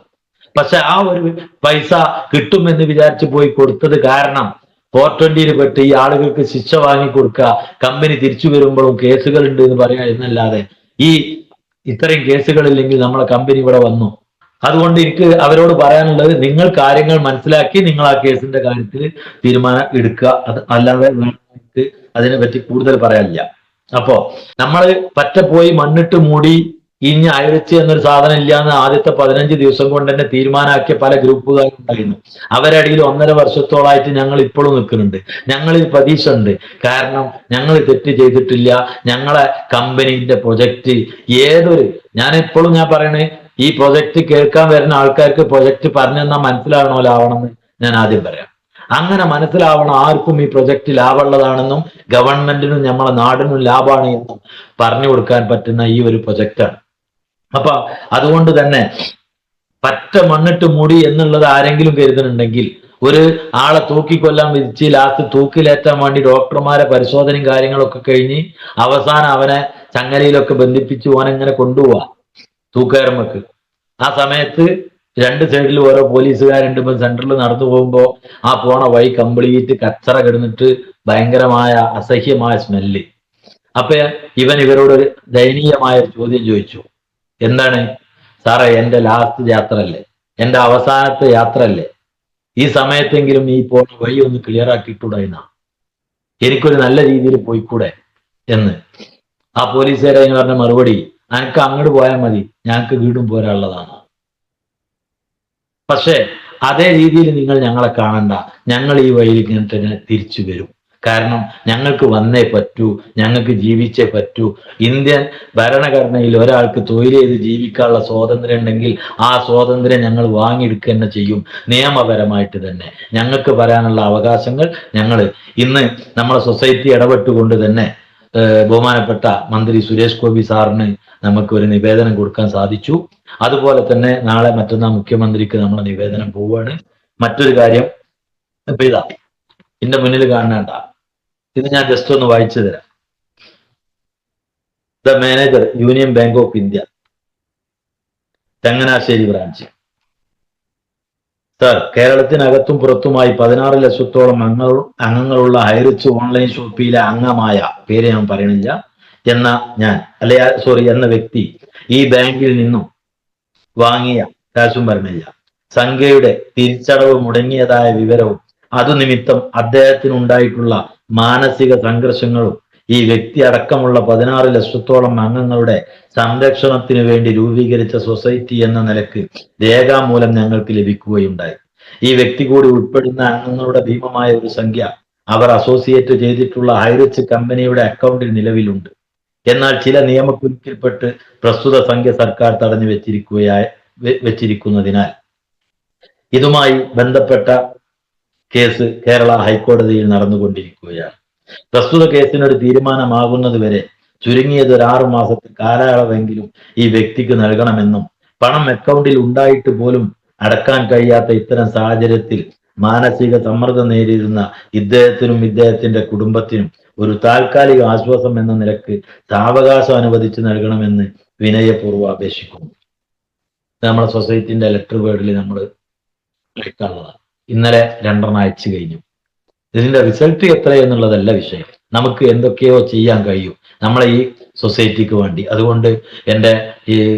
പക്ഷെ ആ ഒരു പൈസ കിട്ടുമെന്ന് വിചാരിച്ച് പോയി കൊടുത്തത് കാരണം ഫോർ ട്വന്റിയിൽ പെട്ട് ഈ ആളുകൾക്ക് ശിക്ഷ വാങ്ങിക്കൊടുക്കുക കമ്പനി തിരിച്ചു വരുമ്പോഴും കേസുകൾ ഉണ്ട് എന്ന് പറയുക എന്നല്ലാതെ ഈ ഇത്രയും കേസുകളില്ലെങ്കിൽ നമ്മളെ കമ്പനി ഇവിടെ വന്നു. അതുകൊണ്ട് എനിക്ക് അവരോട് പറയാനുള്ളത് നിങ്ങൾ കാര്യങ്ങൾ മനസ്സിലാക്കി നിങ്ങൾ ആ കേസിന്റെ കാര്യത്തിൽ തീരുമാനം എടുക്കുക. അത് അല്ലാതെ എനിക്ക് അതിനെ പറ്റി കൂടുതൽ പറയാനില്ല. അപ്പോ നമ്മൾ പറ്റപ്പോയി പോയി മണ്ണിട്ട് മൂടി ഇനി അയവച്ച് എന്നൊരു സാധനം ഇല്ല എന്ന് ആദ്യത്തെ പതിനഞ്ച് ദിവസം കൊണ്ട് തന്നെ തീരുമാനമാക്കിയ പല ഗ്രൂപ്പുകാരുണ്ടായിരുന്നു അവരടിയിൽ ഒന്നര വർഷത്തോളായിട്ട് ഞങ്ങൾ ഇപ്പോഴും നിൽക്കുന്നുണ്ട്. ഞങ്ങളിൽ പ്രതീക്ഷ ഉണ്ട് കാരണം ഞങ്ങൾ തെറ്റ് ചെയ്തിട്ടില്ല. ഞങ്ങളെ കമ്പനീന്റെ പ്രൊജക്റ്റ് ഏതൊരു ഞാൻ എപ്പോഴും ഞാൻ പറയണേ ഈ പ്രൊജക്റ്റ് കേൾക്കാൻ വരുന്ന ആൾക്കാർക്ക് പ്രൊജക്റ്റ് പറഞ്ഞു തന്നാൽ മനസ്സിലാവണമല്ലോ ആവണമെന്ന് ഞാൻ ആദ്യം പറയാം. അങ്ങനെ മനസ്സിലാവണം ആർക്കും ഈ പ്രൊജക്റ്റ് ലാഭമുള്ളതാണെന്നും ഗവൺമെന്റിനും നമ്മളെ നാടിനും ലാഭമാണ് എന്നും പറഞ്ഞു കൊടുക്കാൻ പറ്റുന്ന ഈ ഒരു പ്രൊജക്റ്റാണ്. അപ്പൊ അതുകൊണ്ട് തന്നെ പറ്റ മണ്ണിട്ട് മൂടി എന്നുള്ളത് ആരെങ്കിലും കരുതുന്നുണ്ടെങ്കിൽ ഒരു ആളെ തൂക്കിക്കൊല്ലാൻ വിധിച്ച് ലാസ്റ്റ് തൂക്കിലേറ്റാൻ വേണ്ടി ഡോക്ടർമാരെ പരിശോധനയും കാര്യങ്ങളൊക്കെ കഴിഞ്ഞ് അവസാനം അവനെ ചങ്ങലയിലൊക്കെ ബന്ധിപ്പിച്ച് ഓനെങ്ങനെ കൊണ്ടുപോവാ തൂക്കയർമ്മക്ക് ആ സമയത്ത് രണ്ട് സൈഡിൽ ഓരോ പോലീസുകാരുണ്ട്. ഇപ്പം സെന്ററിൽ നടന്നു പോകുമ്പോൾ ആ പോണ വഴി കംപ്ലീറ്റ് കച്ചറ കിടന്നിട്ട് ഭയങ്കരമായ അസഹ്യമായ സ്മെല്ല് അപ്പൊ ഇവൻ ഇവരോട് ഒരു ദയനീയമായ ചോദ്യം ചോദിച്ചു. എന്താണ്? സാറേ എന്റെ ലാസ്റ്റ് യാത്ര അല്ലേ എന്റെ അവസാനത്തെ യാത്ര അല്ലേ ഈ സമയത്തെങ്കിലും ഈ പോണ വഴി ഒന്ന് ക്ലിയർ ആക്കിയിട്ടൂടെ എന്നാ? എനിക്കൊരു നല്ല രീതിയിൽ പോയിക്കൂടെ എന്ന്. ആ പോലീസുകാരെ എന്ന് പറഞ്ഞ മറുപടി അനക്ക് അങ്ങോട്ട് പോയാൽ മതി. ഞങ്ങൾക്ക് വീടും പോരാനുള്ളതാണ്. പക്ഷേ അതേ രീതിയിൽ നിങ്ങൾ ഞങ്ങളെ കാണണ്ട. ഞങ്ങൾ ഈ വഴിയിൽ ഇങ്ങനെ തന്നെ തിരിച്ചു വരും. കാരണം ഞങ്ങൾക്ക് വന്നേ പറ്റൂ ഞങ്ങൾക്ക് ജീവിച്ചേ പറ്റൂ. ഇന്ത്യൻ ഭരണഘടനയിൽ ഒരാൾക്ക് തൊഴിൽ ചെയ്ത് ജീവിക്കാനുള്ള സ്വാതന്ത്ര്യം ഉണ്ടെങ്കിൽ ആ സ്വാതന്ത്ര്യം ഞങ്ങൾ വാങ്ങിയെടുക്കുക തന്നെ ചെയ്യും. നിയമപരമായിട്ട് തന്നെ. ഞങ്ങൾക്ക് വരാനുള്ള അവകാശങ്ങൾ ഞങ്ങൾ ഇന്ന് നമ്മളെ സൊസൈറ്റി ഇടപെട്ടുകൊണ്ട് തന്നെ ബഹുമാനപ്പെട്ട മന്ത്രി സുരേഷ് ഗോപി സാറിന് നമുക്ക് ഒരു നിവേദനം കൊടുക്കാൻ സാധിച്ചു. അതുപോലെ തന്നെ നാളെ മറ്റന്നാൾ മുഖ്യമന്ത്രിക്ക് നമ്മൾ നിവേദനം പോവുകയാണ്. മറ്റൊരു കാര്യം ഇപ്പൊ ഇതാ എന്റെ മുന്നിൽ കാണേണ്ട ഇത് ഞാൻ ജസ്റ്റ് ഒന്ന് വായിച്ചു തരാം. The manager Union Bank of India Changanassery branch sir കേരളത്തിനകത്തും പുറത്തുമായി പതിനാറ് ലക്ഷത്തോളം അംഗങ്ങൾ അംഗങ്ങളുള്ള ഹൈറിച്ച് ഓൺലൈൻ ഷോപ്പിയിലെ അംഗമായ പേര് ഞാൻ പറയണില്ല എന്ന ഞാൻ അല്ലെ സോറി എന്ന വ്യക്തി ഈ ബാങ്കിൽ നിന്നും വാങ്ങിയ കാശും പറഞ്ഞില്ല സംഖ്യയുടെ തിരിച്ചടവ് മുടങ്ങിയതായ വിവരവും അതു നിമിത്തം അദ്ദേഹത്തിനുണ്ടായിട്ടുള്ള മാനസിക സംഘർഷങ്ങളും ഈ വ്യക്തി അടക്കമുള്ള പതിനാറ് ലക്ഷത്തോളം അംഗങ്ങളുടെ സംരക്ഷണത്തിനു വേണ്ടി രൂപീകരിച്ച സൊസൈറ്റി എന്ന നിലയ്ക്ക് രേഖാമൂലം ഞങ്ങൾക്ക് ലഭിക്കുകയുണ്ടായി. ഈ വ്യക്തി കൂടി ഉൾപ്പെടുന്ന അംഗങ്ങളുടെ ഭീമമായ ഒരു സംഖ്യ അവർ അസോസിയേറ്റ് ചെയ്തിട്ടുള്ള ഹൈറിച്ച് കമ്പനിയുടെ അക്കൗണ്ടിൽ നിലവിലുണ്ട്. എന്നാൽ ചില നിയമക്കുരുക്കിൽപ്പെട്ട് പ്രസ്തുത സംഖ്യ സർക്കാർ തടഞ്ഞു വെച്ചിരിക്കുകയായി വെച്ചിരിക്കുന്നതിനാൽ. ഇതുമായി ബന്ധപ്പെട്ട കേസ് കേരള ഹൈക്കോടതിയിൽ നടന്നുകൊണ്ടിരിക്കുകയാണ്. പ്രസ്തുത കേസിനൊരു തീരുമാനമാകുന്നത് വരെ ചുരുങ്ങിയത് ഒരു ആറു മാസത്തെ കാലയളവെങ്കിലും ഈ വ്യക്തിക്ക് നൽകണമെന്നും പണം അക്കൗണ്ടിൽ ഉണ്ടായിട്ട് പോലും അടക്കാൻ കഴിയാത്ത ഇത്തരം സാഹചര്യത്തിൽ മാനസിക സമ്മർദ്ദം നേരിടുന്ന ഇദ്ദേഹത്തിനും ഇദ്ദേഹത്തിന്റെ കുടുംബത്തിനും ഒരു താൽക്കാലിക ആശ്വാസം എന്ന നിലയ്ക്ക് സാവകാശം അനുവദിച്ചു നൽകണമെന്ന് വിനയപൂർവം അപേക്ഷിക്കുന്നു. നമ്മുടെ സൊസൈറ്റിന്റെ ലെറ്റർ വേർഡിൽ നമ്മൾ അയക്കാനുള്ളതാണ് ഇന്നലെ രണ്ടെണ്ണം അയച്ചു കഴിഞ്ഞു. ഇതിന്റെ റിസൾട്ട് എത്ര എന്നുള്ളതല്ല വിഷയം. നമുക്ക് എന്തൊക്കെയോ ചെയ്യാൻ കഴിയും. നമ്മളെ ഈ സൊസൈറ്റിക്ക് വേണ്ടി. അതുകൊണ്ട് എന്റെ ഈ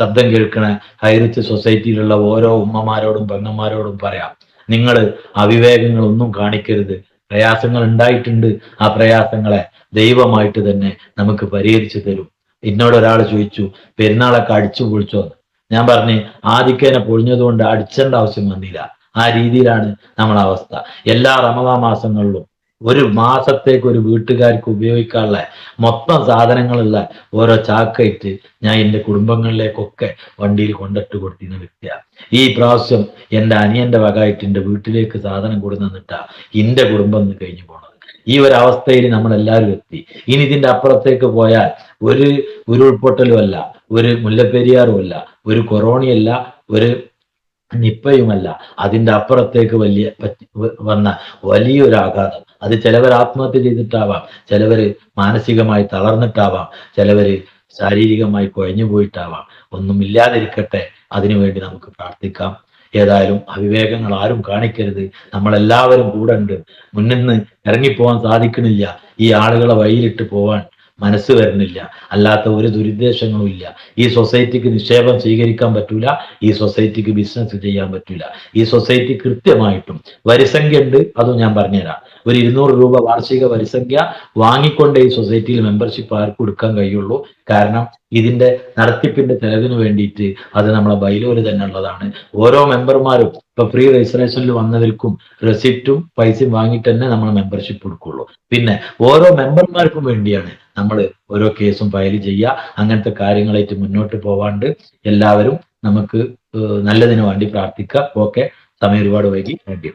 ശബ്ദം കേൾക്കണ ഹൈറിച്ച് സൊസൈറ്റിയിലുള്ള ഓരോ ഉമ്മമാരോടും പെങ്ങന്മാരോടും പറയാം. നിങ്ങൾ അവിവേകങ്ങളൊന്നും കാണിക്കരുത്. പ്രയാസങ്ങൾ ഉണ്ടായിട്ടുണ്ട്. ആ പ്രയാസങ്ങളെ ദൈവമായിട്ട് തന്നെ നമുക്ക് പരിഹരിച്ചു തരും. എന്നോട് ഒരാൾ ചോദിച്ചു പെരുന്നാളൊക്കെ അടിച്ചു പൊളിച്ചോ ഞാൻ പറഞ്ഞു ആദിക്കേനെ പൊളിഞ്ഞതുകൊണ്ട് അടിച്ചേണ്ട ആവശ്യം വന്നില്ല. ആ രീതിയിലാണ് നമ്മളെ അവസ്ഥ. എല്ലാ റമദാ മാസങ്ങളിലും ഒരു മാസത്തേക്ക് ഒരു വീട്ടുകാർക്ക് ഉപയോഗിക്കാനുള്ള മൊത്തം സാധനങ്ങളുള്ള ഓരോ ചാക്കയിട്ട് ഞാൻ എന്റെ കുടുംബങ്ങളിലേക്കൊക്കെ വണ്ടിയിൽ കൊണ്ടിട്ട് കൊടുത്തിരുന്ന വ്യക്തിയാണ് ഈ പ്രാവശ്യം എന്റെ അനിയന്റെ വകായിട്ട് എന്റെ വീട്ടിലേക്ക് സാധനം കൊടുത്തു തന്നിട്ടാ എന്റെ കുടുംബം ഇന്ന് കഴിഞ്ഞു പോണത്. ഈ ഒരു അവസ്ഥയിൽ നമ്മൾ എല്ലാവരും എത്തി. ഇനി ഇതിന്റെ അപ്പുറത്തേക്ക് പോയാൽ ഒരു ഉരുൾപൊട്ടലും അല്ല ഒരു മുല്ലപ്പെരിയാറും അല്ല ഒരു കൊറോണയല്ല ഒരു നിപ്പയുമല്ല. അതിന്റെ അപ്പുറത്തേക്ക് വലിയ വന്ന വലിയൊരു ആഘാതം. അത് ചിലവർ ആത്മഹത്യ ചെയ്തിട്ടാവാം. ചിലവര് മാനസികമായി തളർന്നിട്ടാവാം. ചിലവര് ശാരീരികമായി കുഴഞ്ഞു പോയിട്ടാവാം. ഒന്നും ഇല്ലാതിരിക്കട്ടെ അതിനുവേണ്ടി നമുക്ക് പ്രാർത്ഥിക്കാം. ഏതായാലും അവിവേകങ്ങൾ ആരും കാണിക്കരുത്. നമ്മളെല്ലാവരും കൂടെ ഉണ്ട്. മുന്നിൽ നിന്ന് ഇറങ്ങിപ്പോവാൻ സാധിക്കണില്ല ഈ ആളുകളെ വഴിയിലിട്ട് പോവാൻ. മനസ്സ് വരുന്നില്ല. അല്ലാത്ത ഒരു ദുരുദ്ദേശങ്ങളും ഇല്ല. ഈ സൊസൈറ്റിക്ക് നിക്ഷേപം സ്വീകരിക്കാൻ പറ്റൂല. ഈ സൊസൈറ്റിക്ക് ബിസിനസ് ചെയ്യാൻ പറ്റൂല. ഈ സൊസൈറ്റി കൃത്യമായിട്ടും വരിസംഖ്യ ഉണ്ട് അതും ഞാൻ പറഞ്ഞുതരാം. ഒരു ഇരുന്നൂറ് രൂപ വാർഷിക വരിസംഖ്യ വാങ്ങിക്കൊണ്ട് ഈ സൊസൈറ്റിയിൽ മെമ്പർഷിപ്പ് ആർക്കും കൊടുക്കാൻ കഴിയുള്ളൂ? കാരണം ഇതിന്റെ നടത്തിപ്പിന്റെ ചെലവിന് വേണ്ടിയിട്ട് അത് നമ്മളെ ബൈലൂര് തന്നെ ഉള്ളതാണ്. ഓരോ മെമ്പർമാരും ഇപ്പൊ ഫ്രീ രജിസ്ട്രേഷനിൽ വന്നവർക്കും റെസിപ്റ്റും പൈസയും വാങ്ങിയിട്ട് തന്നെ നമ്മൾ മെമ്പർഷിപ്പ് കൊടുക്കുള്ളൂ പിന്നെ ഓരോ മെമ്പർമാർക്കും വേണ്ടിയാണ് നമ്മൾ ഓരോ കേസും ഫയൽ ചെയ്യുക. അങ്ങനത്തെ കാര്യങ്ങളായിട്ട് മുന്നോട്ട് പോവാണ്ട് എല്ലാവരും നമുക്ക് നല്ലതിനു വേണ്ടി പ്രാർത്ഥിക്കുക. ഓക്കെ. സമയം ഒരുപാട് വൈകി. താങ്ക്